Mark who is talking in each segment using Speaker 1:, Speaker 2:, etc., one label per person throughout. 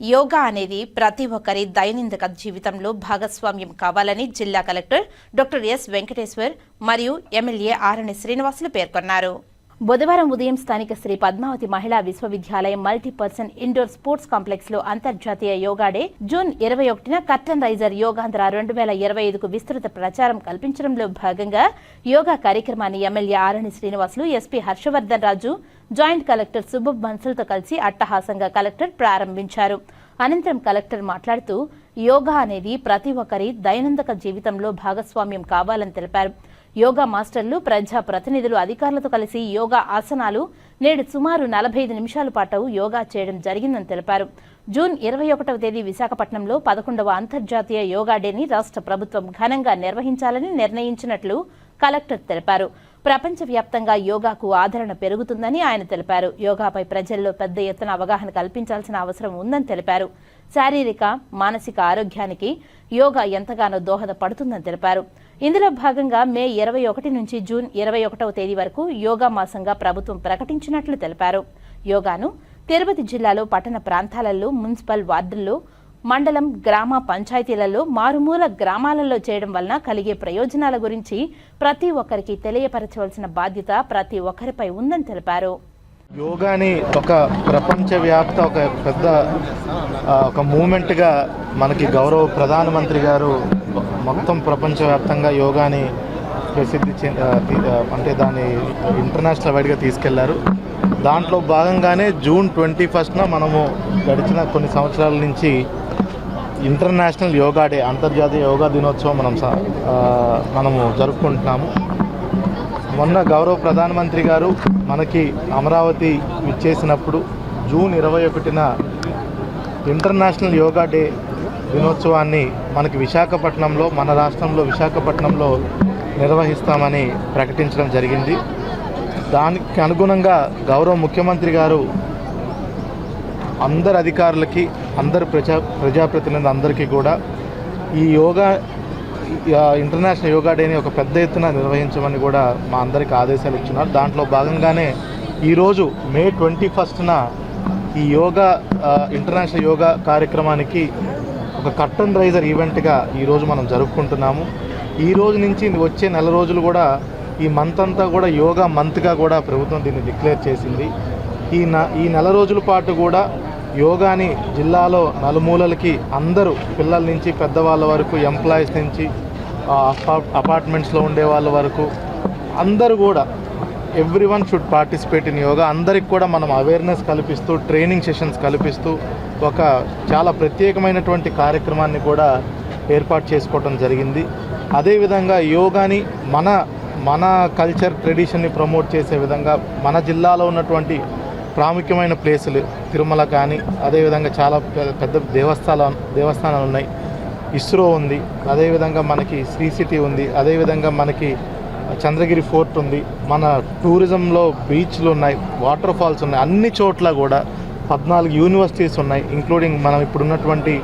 Speaker 1: యోగా అనేది ప్రతి ఒక్కరి దైనందిక జీవితంలో భాగస్వామ్యం కావాలని జిల్లా కలెక్టర్ డాక్టర్ ఎస్ వెంకటేశ్వర్ మరియు ఎమ్మెల్యే ఆరణి శ్రీనివాసులు పేర్కొన్నారు. బుధవారం ఉదయం స్థానిక శ్రీ పద్మావతి మహిళా విశ్వవిద్యాలయం మల్టీపర్సన్ ఇండోర్ స్పోర్ట్స్ కాంప్లెక్స్లో అంతర్జాతీయ యోగా డే జూన్ ఇరవై ఒకటిన కర్టన్ రైజర్ యోగాంధ్ర రెండు వేల ఇరవై ఐదుకు విస్తృత ప్రచారం కల్పించడంలో భాగంగా యోగా కార్యక్రమాన్ని MLA Arani Srinivasulu SP Harshavardhan Raju joint collector సుబుబ్ బన్సల్తో కలిసి అట్టహాసంగా కలెక్టర్ ప్రారంభించారు. అనంతరం కలెక్టర్ మాట్లాడుతూ యోగా అనేది ప్రతి ఒక్కరి దైనందిక జీవితంలో భాగస్వామ్యం కావాలని తెలిపారు. యోగా మాస్టర్లు ప్రజా ప్రతినిధులు అధికారులతో కలిసి యోగా ఆసనాలు నేడు సుమారు నలభై ఐదు నిమిషాల పాటు యోగా చేయడం జరిగిందని తెలిపారు. జూన్ ఇరవై ఒకటవ తేదీ విశాఖపట్నంలో పదకొండవ అంతర్జాతీయ యోగా డేని రాష్ట్ర ప్రభుత్వం ఘనంగా నిర్వహించాలని నిర్ణయించినట్లు కలెక్టర్ తెలిపారు. ప్రపంచవ్యాప్తంగా యోగాకు ఆదరణ పెరుగుతుందని ఆయన తెలిపారు. యోగాపై ప్రజల్లో పెద్ద ఎత్తున అవగాహన కల్పించాల్సిన అవసరం ఉందని తెలిపారు. శారీరక మానసిక ఆరోగ్యానికి యోగా ఎంతగానో దోహదపడుతుందని తెలిపారు. ఇందులో భాగంగా మే ఇరవై ఒకటి నుంచి జూన్ ఇరవై ఒకటవ తేదీ వరకు యోగా మాసంగా ప్రభుత్వం ప్రకటించినట్లు తెలిపారు. యోగాను తిరుపతి జిల్లాలో పట్టణ ప్రాంతాలలో మున్సిపల్ వార్డుల్లో మండలం గ్రామ పంచాయతీలలో మారుమూల గ్రామాలలో చేయడం వలన కలిగే ప్రయోజనాల గురించి ప్రతి ఒక్కరికి తెలియపరచవలసిన బాధ్యత ప్రతి ఒక్కరిపై ఉందని తెలిపారు.
Speaker 2: యోగాని ఒక ప్రపంచవ్యాప్త ఒక పెద్ద ఒక మూమెంట్గా మనకి గౌరవ ప్రధానమంత్రి గారు మొత్తం ప్రపంచవ్యాప్తంగా యోగాని ప్రసిద్ధి అంటే దాన్ని ఇంటర్నేషనల్ వైడ్గా తీసుకెళ్ళారు. దాంట్లో భాగంగానే జూన్ ట్వంటీ ఫస్ట్న మనము గడిచిన కొన్ని సంవత్సరాల నుంచి ఇంటర్నేషనల్ యోగా డే అంతర్జాతీయ యోగా దినోత్సవం మనం మనము జరుపుకుంటున్నాము. మొన్న గౌరవ ప్రధానమంత్రి గారు మనకి అమరావతి ఇచ్చేసినప్పుడు జూన్ ఇరవై ఒకటిన ఇంటర్నేషనల్ యోగా డే దినోత్సవాన్ని మనకి విశాఖపట్నంలో మన రాష్ట్రంలో విశాఖపట్నంలో నిర్వహిస్తామని ప్రకటించడం జరిగింది. దానికి అనుగుణంగా గౌరవ ముఖ్యమంత్రి గారు అందరు అధికారులకి అందరు ప్రజా ప్రజాప్రతినిధులు అందరికీ కూడా ఈ యోగా ఇంటర్నేషనల్ యోగా డేని ఒక పెద్ద ఎత్తున నిర్వహించమని కూడా మా అందరికి ఆదేశాలు ఇచ్చినారు దాంట్లో భాగంగానే ఈరోజు మే ట్వంటీ ఫస్ట్న ఈ యోగా ఇంటర్నేషనల్ యోగా కార్యక్రమానికి ఒక కర్టన్ రైజర్ ఈవెంట్గా ఈరోజు మనం జరుపుకుంటున్నాము. ఈ రోజు నుంచి వచ్చే నెల రోజులు కూడా ఈ మంత్ అంతా కూడా యోగా మంత్గా కూడా ప్రభుత్వం దీన్ని డిక్లేర్ చేసింది. ఈ న ఈ నెల రోజుల పాటు కూడా యోగాని జిల్లాలో నలుమూలలకి అందరూ పిల్లల నుంచి పెద్దవాళ్ళ వరకు ఎంప్లాయీస్ నుంచి అపార్ట్మెంట్స్లో ఉండే వాళ్ళ వరకు అందరూ కూడా everyone should participate in yoga అందరికి కూడా మనం అవేర్నెస్ కల్పిస్తూ ట్రైనింగ్ సెషన్స్ కల్పిస్తూ ఒక చాలా ప్రత్యేకమైనటువంటి కార్యక్రమాన్ని కూడా ఏర్పాటు చేసుకోవడం జరిగింది. అదేవిధంగా యోగాని మన మన కల్చర్ ట్రెడిషన్ని ప్రమోట్ చేసే విధంగా మన జిల్లాలో ఉన్నటువంటి ప్రాముఖ్యమైన ప్లేసులు తిరుమల కానీ అదేవిధంగా చాలా పెద్ద దేవస్థానం దేవస్థానాలు ఉన్నాయి. ఇస్రో ఉంది. అదేవిధంగా మనకి శ్రీ సిటీ ఉంది అదేవిధంగా మనకి చంద్రగిరి ఫోర్ట్ ఉంది. మన టూరిజంలో బీచ్లు ఉన్నాయి వాటర్ ఫాల్స్ ఉన్నాయి అన్ని చోట్ల కూడా పద్నాలుగు యూనివర్సిటీస్ ఉన్నాయి ఇంక్లూడింగ్ మనం ఇప్పుడున్నటువంటి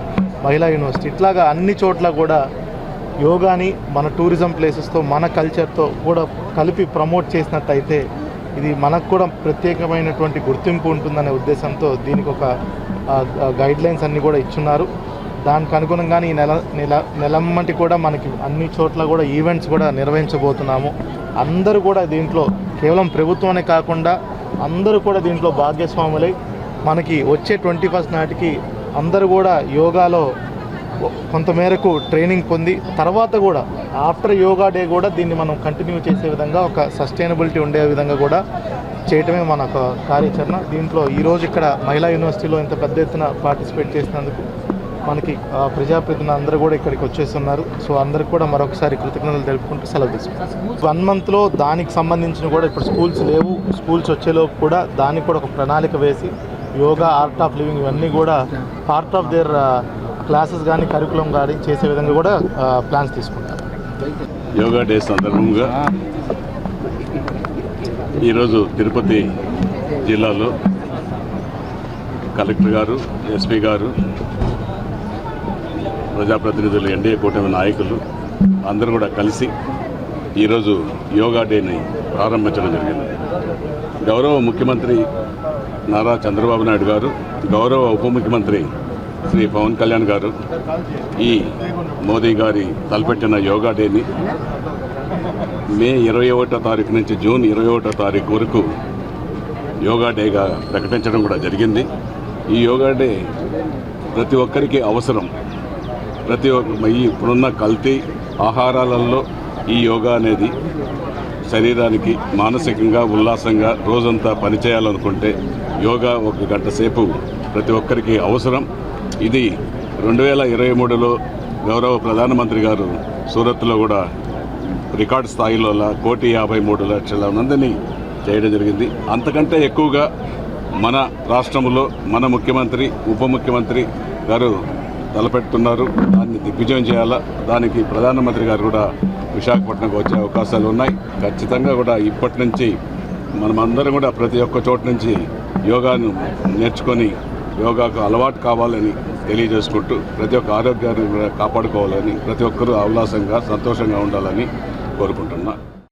Speaker 2: మహిళా యూనివర్సిటీ. ఇట్లాగా అన్ని చోట్ల కూడా యోగాని మన టూరిజం ప్లేసెస్తో మన కల్చర్తో కూడా కలిపి ప్రమోట్ చేసినట్టయితే ఇది మనకు కూడా ప్రత్యేకమైనటువంటి గుర్తింపు ఉంటుందనే ఉద్దేశంతో దీనికి ఒక గైడ్లైన్స్ అన్నీ కూడా ఇచ్చున్నారు. దానికి అనుగుణంగానే ఈ నెల నెల నెలమ్మటి కూడా మనకి అన్ని చోట్ల కూడా ఈవెంట్స్ కూడా నిర్వహించబోతున్నాము. అందరూ కూడా దీంట్లో కేవలం ప్రభుత్వమే కాకుండా అందరూ కూడా దీంట్లో భాగ్యస్వాములై మనకి వచ్చే ట్వంటీ ఫస్ట్ నాటికి అందరూ కూడా యోగాలో కొంతమేరకు ట్రైనింగ్ పొంది తర్వాత కూడా ఆఫ్టర్ యోగా డే కూడా దీన్ని మనం కంటిన్యూ చేసే విధంగా ఒక సస్టైనబిలిటీ ఉండే విధంగా కూడా చేయటమే మన ఒక కార్యాచరణ. దీంట్లో ఈరోజు ఇక్కడ మహిళా యూనివర్సిటీలో ఇంత పెద్ద ఎత్తున పార్టిసిపేట్ చేసినందుకు మనకి ఆ, ప్రజాప్రతినిధులు అందరూ కూడా ఇక్కడికి వచ్చేస్తున్నారు. సో అందరికి కూడా మరొకసారి కృతజ్ఞతలు తెలుపుకుంటూ సెలవు తీసుకుంటాం వన్ మంత్లో దానికి సంబంధించిన కూడా ఇప్పుడు స్కూల్స్ లేవు. స్కూల్స్ వచ్చేలోపు కూడా దానికి కూడా ఒక ప్రణాళిక వేసి యోగా ఆర్ట్ ఆఫ్ లివింగ్ ఇవన్నీ కూడా పార్ట్ ఆఫ్ దేర్ క్లాసెస్ కానీ కరికులం కానీ చేసే విధంగా కూడా ప్లాన్స్ తీసుకుంటారు.
Speaker 3: యోగా డే సందర్భంగా ఈరోజు తిరుపతి జిల్లాలో కలెక్టర్ గారు ఎస్పీ గారు ప్రజాప్రతినిధులు ఎన్డీఏ కూటమి నాయకులు అందరూ కూడా కలిసి ఈరోజు యోగా డేని ప్రారంభించడం జరిగింది. గౌరవ ముఖ్యమంత్రి నారా చంద్రబాబు నాయుడు గారు గౌరవ ఉప ముఖ్యమంత్రి శ్రీ పవన్ కళ్యాణ్ గారు ఈ మోదీ గారి తలపెట్టిన యోగా డేని మే ఇరవై ఒకటో తారీఖు నుంచి జూన్ ఇరవై ఒకటో తారీఖు వరకు యోగా డేగా ప్రకటించడం కూడా జరిగింది. ఈ యోగా డే ప్రతి ఒక్కరికి అవసరం. ప్రతి ఒక్క ఈ ఇప్పుడున్న కల్తీ ఆహారాలలో ఈ యోగా అనేది శరీరానికి మానసికంగా ఉల్లాసంగా రోజంతా పనిచేయాలనుకుంటే యోగా ఒక గంట సేపు ప్రతి ఒక్కరికి అవసరం. ఇది రెండు వేల ఇరవై మూడులో గౌరవ ప్రధానమంత్రి గారు సూరత్లో కూడా రికార్డ్ స్థాయిలో కోటి యాభై మూడు లక్షల మందిని చేయడం జరిగింది. అంతకంటే ఎక్కువగా మన రాష్ట్రంలో మన ముఖ్యమంత్రి ఉప ముఖ్యమంత్రి గారు తలపెడుతున్నారు. దాన్ని దిగ్విజయం చేయాలా? దానికి ప్రధానమంత్రి గారు కూడా విశాఖపట్నంకు వచ్చే అవకాశాలు ఉన్నాయి. ఖచ్చితంగా కూడా ఇప్పటి నుంచి మనమందరం కూడా ప్రతి ఒక్క చోట నుంచి యోగాను నేర్చుకొని యోగాకు అలవాటు కావాలని తెలియజేసుకుంటూ ప్రతి ఒక్క ఆరోగ్యాన్ని కూడా కాపాడుకోవాలని ప్రతి ఒక్కరూ ఉల్లాసంగా సంతోషంగా ఉండాలని కోరుకుంటున్నా.